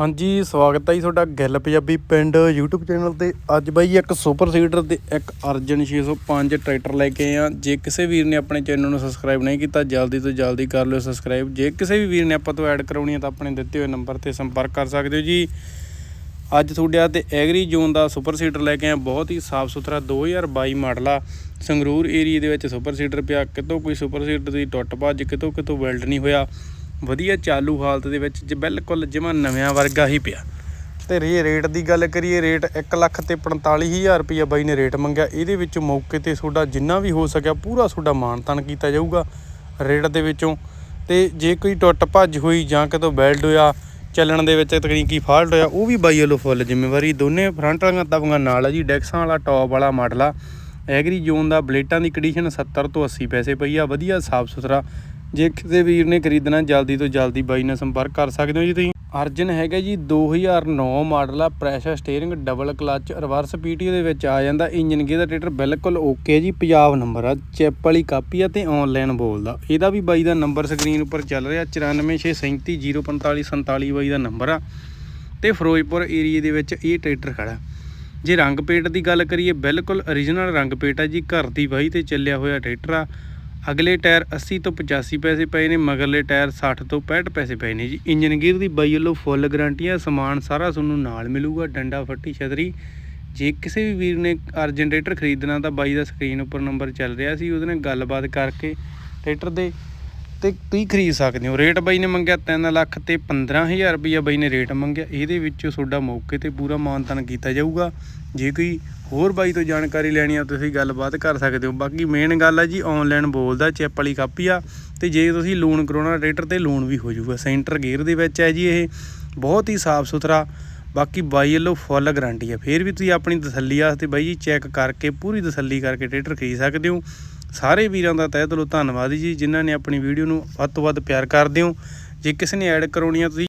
ਹਾਂਜੀ, ਸਵਾਗਤ ਹੈ ਜੀ ਤੁਹਾਡਾ ਗਿੱਲ ਪੰਜਾਬੀ ਪਿੰਡ YouTube ਚੈਨਲ ਤੇ। ਅੱਜ ਬਾਈ ਇੱਕ ਸੁਪਰ ਸੀਡਰ ਤੇ ਇੱਕ ਅਰਜਨ 605 ਟਰੈਕਟਰ ਲੈ ਕੇ ਆਏ ਆ ਜੇ ਕਿਸੇ ਵੀਰ ਨੇ ਆਪਣੇ ਚੈਨਲ ਨੂੰ ਸਬਸਕ੍ਰਾਈਬ ਨਹੀਂ ਕੀਤਾ, ਜਲਦੀ ਤੋਂ ਜਲਦੀ ਕਰ ਲਿਓ ਸਬਸਕ੍ਰਾਈਬ। ਜੇ ਕਿਸੇ ਵੀ ਵੀਰ ਨੇ ਆਪਾਂ ਤੋਂ ਐਡ ਕਰਾਉਣੀ ਹੈ ਤਾਂ ਆਪਣੇ ਦਿੱਤੇ ਹੋਏ ਨੰਬਰ ਤੇ ਸੰਪਰਕ ਕਰ ਸਕਦੇ ਹੋ ਜੀ। ਅੱਜ ਤੁਹਾਡੇ ਆ ਤੇ ਐਗਰੀ ਜ਼ੋਨ ਦਾ ਸੁਪਰ ਸੀਡਰ ਲੈ ਕੇ ਆਏ ਬਹੁਤ ਹੀ ਸਾਫ਼ ਸੁਥਰਾ 2022 ਮਾਡਲ ਆ। ਸੰਗਰੂਰ ਏਰੀਆ ਦੇ ਵਿੱਚ ਸੁਪਰ ਸੀਡਰ ਪਿਆ। ਕਿਤੋਂ ਕੋਈ ਸੁਪਰ ਸੀਡਰ ਦੀ ਟੁੱਟ ਭੱਜ, ਕਿਤੋਂ ਕਿਤੋਂ ਵੈਲਡ ਨਹੀਂ ਹੋਇਆ। ਵਧੀਆ ਚਾਲੂ ਹਾਲਤ ਦੇ ਵਿੱਚ ਜੇ ਬਿਲਕੁਲ ਜਿਵੇਂ ਨਵਿਆਂ ਵਰਗਾ ਹੀ ਪਿਆ। ਤੇ ਰੇ ਰੇਟ ਦੀ ਗੱਲ ਕਰੀਏ, ਰੇਟ 1 ਲੱਖ ਤੇ 45000 ਰੁਪਏ ਬਾਈ ਨੇ ਰੇਟ ਮੰਗਿਆ। ਇਹਦੇ ਵਿੱਚ ਮੌਕੇ ਤੇ ਤੁਹਾਡਾ ਜਿੰਨਾ ਵੀ ਹੋ ਸਕਿਆ, ਪੂਰਾ ਤੁਹਾਡਾ ਮਾਨਤਾਨ ਕੀਤਾ ਜਾਊਗਾ ਰੇਟ ਦੇ ਵਿੱਚੋਂ। ਤੇ ਜੇ ਕੋਈ ਟੁੱਟ ਭੱਜ ਹੋਈ ਜਾਂ ਕਿਤੋਂ ਬੈਲਡ ਹੋਇਆ, ਚੱਲਣ ਦੇ ਵਿੱਚ ਤਕਨੀਕੀ ਫਾਲਟ ਹੋਇਆ, ਉਹ ਵੀ ਬਾਈ ਵੱਲੋਂ ਫੁੱਲ ਜ਼ਿੰਮੇਵਾਰੀ। ਦੋਨੇ ਫਰੰਟ ਵਾਲੀਆਂ ਤਵੀਆਂ ਨਾਲ ਆ ਜੀ, ਡੈਕਸਾਂ ਵਾਲਾ, ਟੌਪ ਵਾਲਾ, ਮਾਡਲ ਆ ਐਗਰੀ ਜ਼ੋਨ ਦਾ ਬਲੇਟਾਂ ਦੀ ਕੰਡੀਸ਼ਨ 70 ਤੋਂ 80 ਪੈਸੇ ਪਈ ਆ, ਵਧੀਆ ਸਾਫ਼ ਸੁਥਰਾ ਜੇ ਕਿਸੇ ਵੀਰ ਨੇ ਖਰੀਦਣਾ, ਜਲਦੀ ਤੋਂ ਜਲਦੀ ਬਾਈ ਨਾਲ ਸੰਪਰਕ ਕਰ ਸਕਦੇ ਹੋ ਜੀ ਤੁਸੀਂ। ਅਰਜਨ ਹੈਗਾ ਜੀ 2009 ਮਾਡਲ ਆ pressure steering double clutch reverse PT ਦੇ ਵਿੱਚ ਆ ਜਾਂਦਾ। ਇੰਜਨ ਗੇ ਦਾ ਟਰੈਕਟਰ ਬਿਲਕੁਲ ਓਕੇ ਜੀ, ਪੰਜਾਬ ਨੰਬਰ ਆ ਚੈਪ ਵਾਲੀ ਕਾਪੀ ਆ ਤੇ ਆਨਲਾਈਨ ਬੋਲਦਾ ਇਹਦਾ ਵੀ ਬਾਈ ਦਾ ਨੰਬਰ ਸਕਰੀਨ ਉੱਪਰ ਚੱਲ ਰਿਹਾ 9467304747 ਬਾਈ ਦਾ ਨੰਬਰ ਆ। ਤੇ ਫਿਰੋਜ਼ਪੁਰ ਏਰੀਆ ਦੇ ਵਿੱਚ ਇਹ ਟਰੈਕਟਰ ਖੜਾ ਜੇ ਰੰਗ ਪੇਟ ਦੀ ਗੱਲ ਕਰੀਏ, ਬਿਲਕੁਲ origignal ਰੰਗ ਪੇਟ ਆ ਜੀ, ਘਰ ਦੀ ਬਾਈ ਤੇ ਚੱਲਿਆ ਹੋਇਆ ਟਰੈਕਟਰ ਆ। ਅਗਲੇ ਟਾਇਰ 80 ਤੋਂ 85 ਪੈਸੇ ਪਏ ਨੇ, ਮਗਰਲੇ ਟਾਇਰ 60 ਤੋਂ 65 ਪੈਸੇ ਪਏ ਨੇ ਜੀ। ਇੰਜਨ ਗੇਅਰ ਦੀ ਬਾਈ ਵੱਲੋਂ ਫੁੱਲ ਗਾਰੰਟੀ ਆ ਸਮਾਨ ਸਾਰਾ ਤੁਹਾਨੂੰ ਨਾਲ ਮਿਲੂਗਾ, ਡੰਡਾ, ਫੱਟੀ, ਛਤਰੀ। ਜੇ ਕਿਸੇ ਵੀ ਵੀਰ ਨੇ ਅਰਜਨ ਟਰੈਕਟਰ ਖਰੀਦਣਾ ਤਾਂ ਬਾਈ ਦਾ ਸਕਰੀਨ ਉੱਪਰ ਨੰਬਰ ਚੱਲ ਰਿਹਾ ਸੀ, ਉਹਦੇ ਨਾਲ ਗੱਲਬਾਤ ਕਰਕੇ ਟਰੈਕਟਰ ਦੇ ਤੇ ਤੁਸੀਂ ਖਰੀਦ ਸਕਦੇ ਹੋ। ਰੇਟ ਬਾਈ ਨੇ ਮੰਗਿਆ 3 ਲੱਖ ਤੇ 15000 ਰੁਪਈਆ, ਬਾਈ ਨੇ ਰੇਟ ਮੰਗਿਆ। ਇਹਦੇ ਵਿੱਚੋਂ ਤੁਹਾਡਾ ਮੌਕੇ ਤੇ ਪੂਰਾ ਮਾਨਤਾਨ ਕੀਤਾ ਜਾਊਗਾ। ਜੇ ਕੋਈ ਹੋਰ ਬਾਈ ਤੋਂ ਜਾਣਕਾਰੀ ਲੈਣੀ ਆ, ਤੁਸੀਂ ਗੱਲਬਾਤ ਕਰ ਸਕਦੇ ਹੋ। ਬਾਕੀ ਮੇਨ ਗੱਲ ਆ ਜੀ ਆਨਲਾਈਨ ਬੋਲਦਾ ਚਿਪ ਵਾਲੀ ਕਾਪੀ ਆ, ਤੇ ਜੇ ਤੁਸੀਂ ਲੋਨ ਕਰਾਉਣਾ ਟਰੈਕਟਰ ਤੇ ਲੋਨ ਵੀ ਹੋ ਜਾਊਗਾ। ਸੈਂਟਰ ਗੇਅਰ ਦੇ ਵਿੱਚ ਹੈ ਜੀ ਇਹ, ਬਹੁਤ ਹੀ ਸਾਫ਼ ਸੁਥਰਾ, ਬਾਕੀ ਬਾਈ ਵੱਲੋਂ ਫੁੱਲ ਗਾਰੰਟੀ ਆ। ਫੇਰ ਵੀ ਤੁਸੀਂ ਆਪਣੀ ਤਸੱਲੀ ਵਾਸਤੇ ਬਾਈ ਜੀ ਚੈੱਕ ਕਰਕੇ, ਪੂਰੀ ਤਸੱਲੀ ਕਰਕੇ ਟਰੈਕਟਰ ਖਰੀਦ ਸਕਦੇ ਹੋ। ਸਾਰੇ ਵੀਰਾਂ ਦਾ ਤਹਿ ਦਿਲੋਂ ਧੰਨਵਾਦ ਜੀ, ਜਿਨ੍ਹਾਂ ਨੇ ਆਪਣੀ ਵੀਡੀਓ ਨੂੰ ਵੱਧ ਤੋਂ ਵੱਧ ਪਿਆਰ ਕਰਦੇ ਹੋ। ਜੇ ਕਿਸੇ ਨੇ ਐਡ ਕਰਾਉਣੀ ਆ, ਤੁਸੀਂ